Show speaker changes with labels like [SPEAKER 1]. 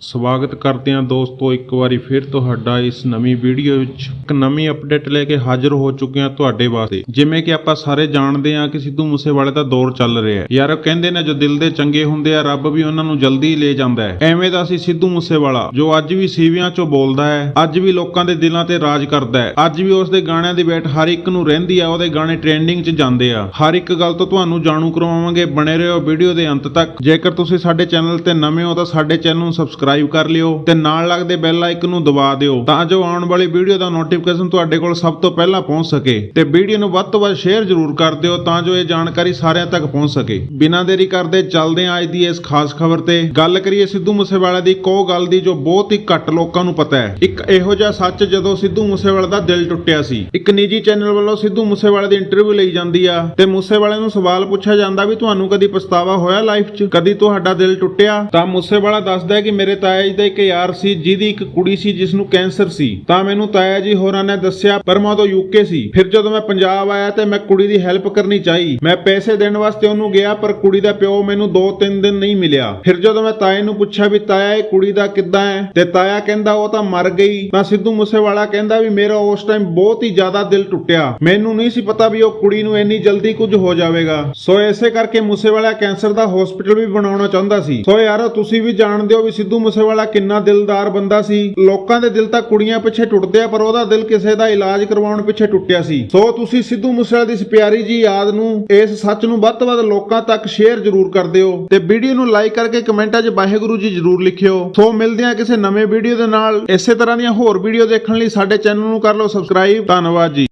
[SPEAKER 1] ਸਵਾਗਤ ਕਰਦੇ ਹਾਂ ਦੋਸਤੋ, ਇੱਕ ਵਾਰੀ ਫਿਰ ਤੁਹਾਡਾ ਇਸ ਨਵੀਂ ਵੀਡੀਓ ਵਿੱਚ। ਇੱਕ ਨਵੀਂ ਅਪਡੇਟ ਲੈ ਕੇ ਹਾਜ਼ਰ ਹੋ ਚੁੱਕੇ ਹਾਂ ਤੁਹਾਡੇ ਵਾਸਤੇ। ਜਿਵੇਂ ਕਿ ਆਪਾਂ ਸਾਰੇ ਜਾਣਦੇ ਹਾਂ ਕਿ ਸਿੱਧੂ ਮੂਸੇਵਾਲੇ ਦਾ ਦੌਰ ਚੱਲ ਰਿਹਾ ਹੈ। ਯਾਰ ਕਹਿੰਦੇ ਨੇ ਜੋ ਦਿਲ ਦੇ ਚੰਗੇ ਹੁੰਦੇ ਆ, ਰੱਬ ਵੀ ਉਹਨਾਂ ਨੂੰ ਜਲਦੀ ਲੈ ਜਾਂਦਾ ਹੈ। ਐਵੇਂ ਦਾ ਸੀ ਸਿੱਧੂ ਮੂਸੇਵਾਲਾ, ਜੋ ਅੱਜ ਵੀ ਸੀਵਿਆਂ 'ਚੋਂ ਬੋਲਦਾ ਹੈ, ਅੱਜ ਵੀ ਲੋਕਾਂ ਦੇ ਦਿਲਾਂ ਤੇ ਰਾਜ ਕਰਦਾ ਹੈ। ਅੱਜ ਵੀ ਉਸ ਦੇ ਗਾਣਿਆਂ ਦੀ ਬੈਠ ਹਰ ਇੱਕ ਨੂੰ ਰਹਿੰਦੀ ਆ, ਉਹਦੇ ਗਾਣੇ ਟ੍ਰੈਂਡਿੰਗ 'ਚ ਜਾਂਦੇ ਆ। ਹਰ ਇੱਕ ਗੱਲ ਤੋਂ ਤੁਹਾਨੂੰ ਜਾਣੂ ਕਰਵਾਵਾਂਗੇ ਬਣੇ ਰਹੋ ਵੀਡੀਓ ਦੇ ਅੰਤ ਤੱਕ। ਜੇਕਰ ਤੁਸੀਂ ਸਾਡੇ ਚੈਨਲ ਤੇ ਨਵੇਂ ਹੋ ਤਾਂ ਸਾਡੇ ਚੈਨਲ ਨੂੰ ਸਬਸਕ੍ਰਾਈਬ ਕਰ ਲਿਓ ਤੇ ਨਾਲ ਲੱਗਦੇ ਬੈਲ ਆਈਕਨ ਨੂੰ ਦਬਾ ਦਿਓ ਤਾਂ ਜੋ ਆਉਣ ਵਾਲੀ ਵੀਡੀਓ ਦਾ ਨੋਟੀਫਿਕੇਸ਼ਨ ਤੁਹਾਡੇ ਕੋਲ ਸਭ ਤੋਂ ਪਹਿਲਾਂ ਪਹੁੰਚ ਸਕੇ। ਤੇ ਵੀਡੀਓ ਨੂੰ ਵੱਧ ਤੋਂ ਵੱਧ ਸ਼ੇਅਰ ਜ਼ਰੂਰ ਕਰ ਦਿਓ ਤਾਂ ਜੋ ਇਹ ਜਾਣਕਾਰੀ ਸਾਰਿਆਂ ਤੱਕ ਪਹੁੰਚ ਸਕੇ। ਬਿਨਾਂ ਦੇਰੀ ਕਰਦੇ ਚੱਲਦੇ ਹਾਂ ਅੱਜ ਦੀ ਇਸ ਖਾਸ ਖਬਰ ਤੇ। ਗੱਲ ਕਰੀਏ ਸਿੱਧੂ ਮੂਸੇਵਾਲਾ ਦੀ, ਕੋ ਗੱਲ ਦੀ ਜੋ ਬਹੁਤ ਹੀ ਘੱਟ ਲੋਕਾਂ ਨੂੰ ਪਤਾ ਹੈ। ਇੱਕ ਇਹੋ ਜਿਹਾ ਸੱਚ ਜਦੋਂ ਸਿੱਧੂ ਮੂਸੇਵਾਲੇ ਦਾ ਦਿਲ ਟੁੱਟਿਆ ਸੀ। ਇੱਕ ਨਿੱਜੀ ਚੈਨਲ ਵੱਲੋਂ ਸਿੱਧੂ ਮੂਸੇਵਾਲੇ ਦੀ ਇੰਟਰਵਿਊ ਲਈ ਜਾਂਦੀ ਆ। ਤੇ ਮੂਸੇਵਾਲੇ ਨੂੰ ਸਵਾਲ ਪੁੱਛਿਆ ਜਾਂਦਾ ਵੀ ਤੁਹਾਨੂੰ ਕਦੀ ਪਛਤਾਵਾ ਹੋਇਆ ਲਾਈਫ 'ਚ? ਕਦੀ ਤੁਹਾਡਾ ਦਿਲ ਟੁੱਟਿਆ? ਤਾਂ ਮੂਸੇਵਾਲਾ ਦੱਸਦਾ ਹੈ ਕਿ ਮੇਰੇ ਤਾਇਆ ਜੀ ਦਾ ਇੱਕ ਯਾਰ ਸੀ, ਜਿਹਦੀ ਇੱਕ ਕੁੜੀ ਸੀ ਜਿਸ ਨੂੰ ਕੈਂਸਰ ਸੀ। ਤਾਂ ਮੈਨੂੰ ਤਾਇਆ ਜੀ ਹੋਰਾਂ ਨੇ ਦੱਸਿਆ ਪਰ ਮੈਂ ਉਦੋਂ ਯੂਕੇ ਸੀ। ਫਿਰ ਜਦੋਂ ਮੈਂ ਪੰਜਾਬ ਆਇਆ ਤੇ ਮੈਂ ਕੁੜੀ ਦੀ ਹੈਲਪ ਕਰਨੀ ਚਾਹੀ। ਮੈਂ ਪੈਸੇ ਦੇਣ ਵਾਸਤੇ ਉਹਨੂੰ ਗਿਆ, ਪਰ ਕੁੜੀ ਦਾ ਪਿਓ ਮੈਨੂੰ 2-3 ਦਿਨ ਨਹੀਂ ਮਿਲਿਆ। ਫਿਰ ਜਦੋਂ ਮੈਂ ਤਾਏ ਨੂੰ ਪੁੱਛਿਆ ਵੀ, ਤਾਇਆ, ਇਹ ਕੁੜੀ ਦਾ ਕਿੱਦਾਂ ਹੈ? ਤੇ ਤਾਇਆ ਕਹਿੰਦਾ, ਉਹ ਤਾਂ ਮਰ ਗਈ। ਤਾਂ ਸਿੱਧੂ ਮੂਸੇਵਾਲਾ ਕਹਿੰਦਾ ਵੀ, ਮੇਰਾ ਉਸ ਟਾਈਮ ਬਹੁਤ ਹੀ ਜ਼ਿਆਦਾ ਦਿਲ ਟੁੱਟਿਆ। ਮੈਨੂੰ ਨਹੀਂ ਸੀ ਪਤਾ ਵੀ ਉਹ ਕੁੜੀ ਨੂੰ ਇੰਨੀ ਜਲਦੀ ਕੁਝ ਹੋ ਜਾਵੇਗਾ। ਸੋ ਐਸੇ ਕਰਕੇ ਮੂਸੇਵਾਲਾ ਕੈਂਸਰ ਦਾ ਹਸਪੀਟਲ ਵੀ ਬਣਾਉਣਾ ਚਾਹੁੰਦਾ ਸੀ। ਸੋ ਯਾਰ, ਤੁਸੀਂ ਵੀ ਜਾਣਦੇ ਹੋ ਵੀ ਸਿੱਧੂ ਮੂਸੇਵਾਲਾ ਕਿੰਨਾ ਦਿਲਦਾਰ ਬੰਦਾ ਸੀ। ਲੋਕਾਂ ਦੇ ਦਿਲ ਤਾਂ ਕੁੜੀਆਂ ਪਿੱਛੇ ਟੁੱਟਦੇ ਆ, ਪਰ ਉਹਦਾ ਦਿਲ ਕਿਸੇ ਦਾ ਇਲਾਜ ਕਰਵਾਉਣ ਪਿੱਛੇ ਟੁੱਟਿਆ ਸੀ। ਸੋ ਤੁਸੀਂ ਸਿੱਧੂ ਮੂਸੇਵਾਲਾ ਦੀ ਇਸ ਪਿਆਰੀ ਜੀ ਯਾਦ ਨੂੰ, ਇਸ ਸੱਚ ਨੂੰ ਵੱਧ ਤੋਂ ਵੱਧ ਲੋਕਾਂ ਤੱਕ ਸ਼ੇਅਰ ਜ਼ਰੂਰ ਕਰ ਦਿਓ ਤੇ ਵੀਡੀਓ ਨੂੰ ਲਾਈਕ ਕਰਕੇ ਕਮੈਂਟਾਂ 'ਚ ਵਾਹਿਗੁਰੂ ਜੀ ਜ਼ਰੂਰ ਲਿਖਿਓ। ਸੋ ਮਿਲਦੇ ਹਾਂ ਕਿਸੇ ਨਵੇਂ ਵੀਡੀਓ ਦੇ ਨਾਲ। ਇਸੇ ਤਰ੍ਹਾਂ ਦੀਆਂ ਹੋਰ ਵੀਡੀਓ ਦੇਖਣ ਲਈ ਸਾਡੇ ਚੈਨਲ ਨੂੰ ਕਰ ਲਓ ਸਬਸਕ੍ਰਾਈਬ ਧੰਨਵਾਦ ਜੀ।